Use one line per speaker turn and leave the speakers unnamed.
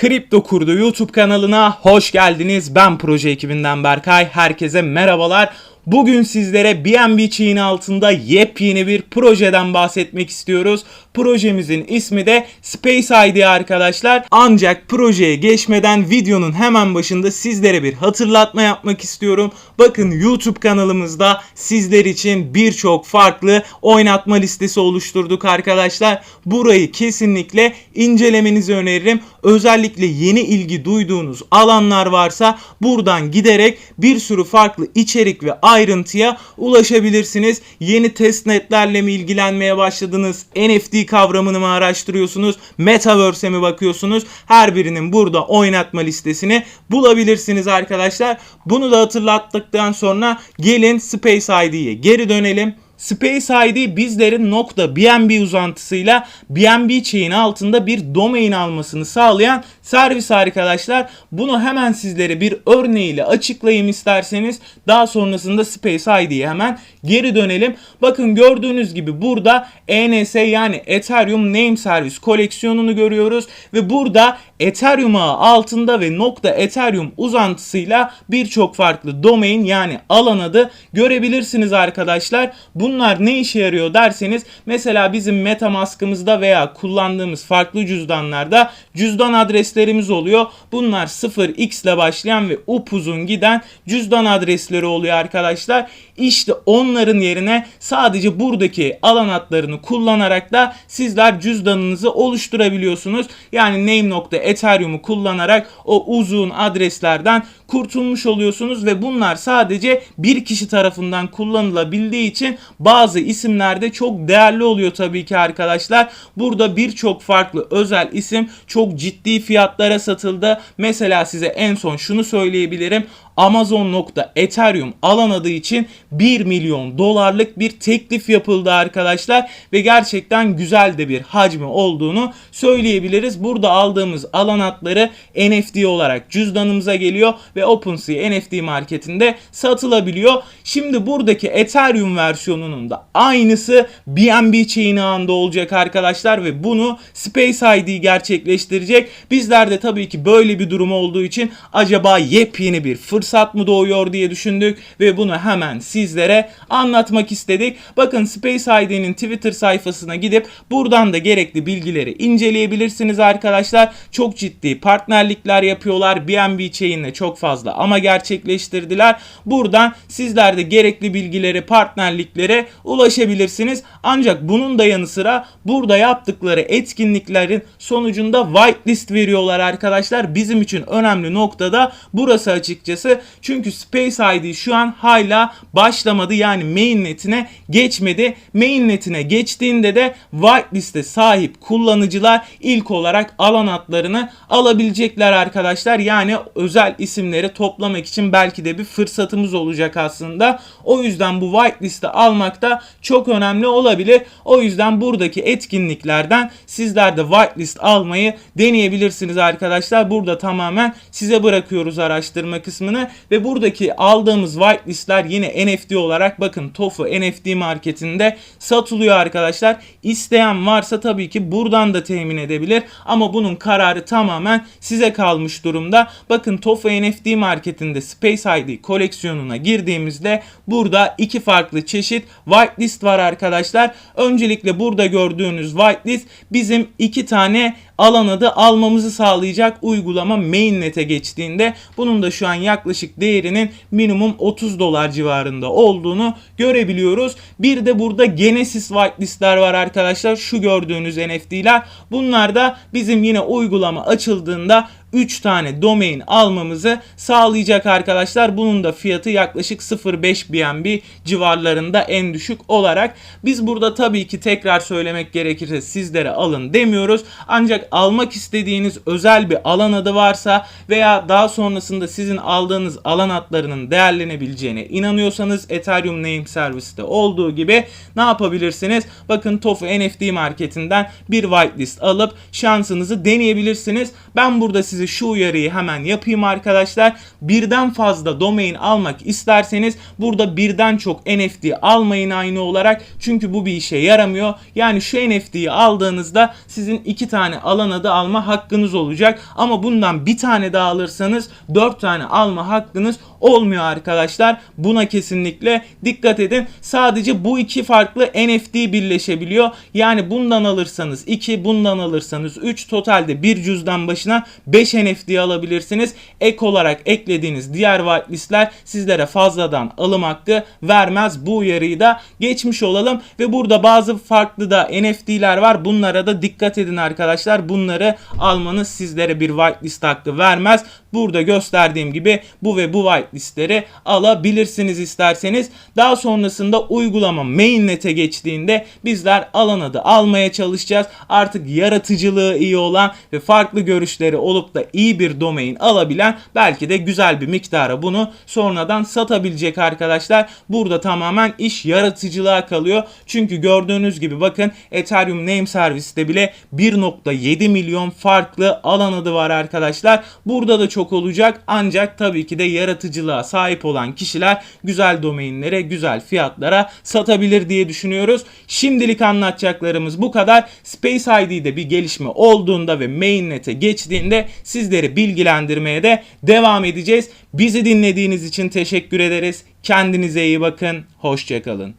Kripto Kurdu YouTube kanalına hoş geldiniz. Ben proje ekibinden Berkay. Herkese merhabalar. Bugün sizlere BNB Chain altında yepyeni bir projeden bahsetmek istiyoruz. Projemizin ismi de Space ID arkadaşlar. Ancak projeye geçmeden videonun hemen başında sizlere bir hatırlatma yapmak istiyorum. Bakın YouTube kanalımızda sizler için birçok farklı oynatma listesi oluşturduk arkadaşlar. Burayı kesinlikle incelemenizi öneririm. Özellikle yeni ilgi duyduğunuz alanlar varsa buradan giderek bir sürü farklı içerik ve ayrıntıya ulaşabilirsiniz. Yeni testnetlerle mi ilgilenmeye başladınız? NFT kavramını mı araştırıyorsunuz? Metaverse'e mi bakıyorsunuz? Her birinin burada oynatma listesini bulabilirsiniz arkadaşlar. Bunu da hatırlattıktan sonra gelin Space ID'ye geri dönelim. Space ID bizlerin nokta BNB uzantısıyla BNB chain altında bir domain almasını sağlayan servis arkadaşlar. Bunu hemen sizlere bir örneğiyle açıklayayım isterseniz. Daha sonrasında Space ID'ye hemen geri dönelim. Bakın gördüğünüz gibi burada ENS yani Ethereum Name Service koleksiyonunu görüyoruz ve burada Ethereum ağı altında ve nokta Ethereum uzantısıyla birçok farklı domain yani alan adı görebilirsiniz arkadaşlar. Bunlar ne işe yarıyor derseniz mesela bizim Metamask'ımızda veya kullandığımız farklı cüzdanlarda cüzdan adreslerimiz oluyor. Bunlar 0x ile başlayan ve upuzun giden cüzdan adresleri oluyor arkadaşlar. İşte onların yerine sadece buradaki alan adlarını kullanarak da sizler cüzdanınızı oluşturabiliyorsunuz. Yani name.ethereum'u kullanarak o uzun adreslerden kurtulmuş oluyorsunuz ve bunlar sadece bir kişi tarafından kullanılabildiği için bazı isimlerde çok değerli oluyor tabii ki arkadaşlar. Burada birçok farklı özel isim çok ciddi fiyatlara satıldı. Mesela size en son şunu söyleyebilirim. Amazon.ethereum alan adı için 1 milyon dolarlık bir teklif yapıldı arkadaşlar ve gerçekten güzel de bir hacmi olduğunu söyleyebiliriz. Burada aldığımız alan adları NFT olarak cüzdanımıza geliyor ve OpenSea NFT marketinde satılabiliyor. Şimdi buradaki Ethereum versiyonunun da aynısı BNB chain ağında olacak arkadaşlar ve bunu Space ID gerçekleştirecek. Bizler de tabii ki böyle bir durum olduğu için acaba yepyeni bir fırsat mı doğuyor diye düşündük ve bunu hemen sizlere anlatmak istedik. Bakın Space ID'nin Twitter sayfasına gidip buradan da gerekli bilgileri inceleyebilirsiniz arkadaşlar. Çok ciddi partnerlikler yapıyorlar. BNB Chain'le çok fazla ama gerçekleştirdiler. Buradan sizler de gerekli bilgileri, partnerliklere ulaşabilirsiniz. Ancak bunun da yanı sıra burada yaptıkları etkinliklerin sonucunda whitelist veriyorlar arkadaşlar. Bizim için önemli noktada burası açıkçası. Çünkü Space ID şu an hala başlamadı yani mainnetine geçmedi. Mainnetine geçtiğinde de whitelist'e sahip kullanıcılar ilk olarak alan adlarını alabilecekler arkadaşlar. Yani özel isimleri toplamak için belki de bir fırsatımız olacak aslında. O yüzden bu whitelist'i almak da çok önemli olabilir. O yüzden buradaki etkinliklerden sizler de whitelist almayı deneyebilirsiniz arkadaşlar. Burada tamamen size bırakıyoruz araştırma kısmını ve buradaki aldığımız whitelistler yine NFT olarak bakın TOFU NFT marketinde satılıyor arkadaşlar. İsteyen varsa tabii ki buradan da temin edebilir ama bunun kararı tamamen size kalmış durumda. Bakın TOFU NFT marketinde Space ID koleksiyonuna girdiğimizde burada iki farklı çeşit whitelist var arkadaşlar. Öncelikle burada gördüğünüz whitelist bizim iki tane alan adı almamızı sağlayacak uygulama mainnet'e geçtiğinde bunun da şu an yaklaşık değerinin minimum 30 dolar civarında olduğunu görebiliyoruz. Bir de burada Genesis whitelistler var arkadaşlar. Şu gördüğünüz NFT'ler. Bunlar da bizim yine uygulama açıldığında 3 tane domain almamızı sağlayacak arkadaşlar. Bunun da fiyatı yaklaşık 0.5 BNB civarlarında en düşük olarak. Biz burada tabii ki tekrar söylemek gerekirse sizlere alın demiyoruz. Ancak almak istediğiniz özel bir alan adı varsa veya daha sonrasında sizin aldığınız alan adlarının değerlenebileceğine inanıyorsanız Ethereum Name Service'te olduğu gibi ne yapabilirsiniz? Bakın TOFU NFT marketinden bir whitelist alıp şansınızı deneyebilirsiniz. Ben burada size size şu uyarıyı hemen yapayım arkadaşlar. Birden fazla domain almak isterseniz burada birden çok NFT almayın aynı olarak. Çünkü bu bir işe yaramıyor. Yani şu NFT'yi aldığınızda sizin iki tane alan adı alma hakkınız olacak. Ama bundan bir tane daha alırsanız dört tane alma hakkınız olmuyor arkadaşlar. Buna kesinlikle dikkat edin. Sadece bu iki farklı NFT birleşebiliyor. Yani bundan alırsanız 2, bundan alırsanız 3 totalde bir cüzdan başına 5 NFT alabilirsiniz. Ek olarak eklediğiniz diğer whitelistler sizlere fazladan alım hakkı vermez. Bu uyarıyı da geçmiş olalım ve burada bazı farklı da NFT'ler var. Bunlara da dikkat edin arkadaşlar. Bunları almanız sizlere bir whitelist hakkı vermez. Burada gösterdiğim gibi bu ve bu whitelistleri alabilirsiniz isterseniz. Daha sonrasında uygulama mainnet'e geçtiğinde bizler alan adı almaya çalışacağız. Artık yaratıcılığı iyi olan ve farklı görüşleri olup da iyi bir domain alabilen belki de güzel bir miktara bunu sonradan satabilecek arkadaşlar. Burada tamamen iş yaratıcılığa kalıyor. Çünkü gördüğünüz gibi bakın Ethereum Name Service'te bile 1.7 milyon farklı alan adı var arkadaşlar. Burada da çok olacak ancak tabii ki de yaratıcılığa sahip olan kişiler güzel domainlere, güzel fiyatlara satabilir diye düşünüyoruz. Şimdilik anlatacaklarımız bu kadar. Space ID'de bir gelişme olduğunda ve mainnet'e geçtiğinde sizleri bilgilendirmeye de devam edeceğiz. Bizi dinlediğiniz için teşekkür ederiz. Kendinize iyi bakın. Hoşçakalın.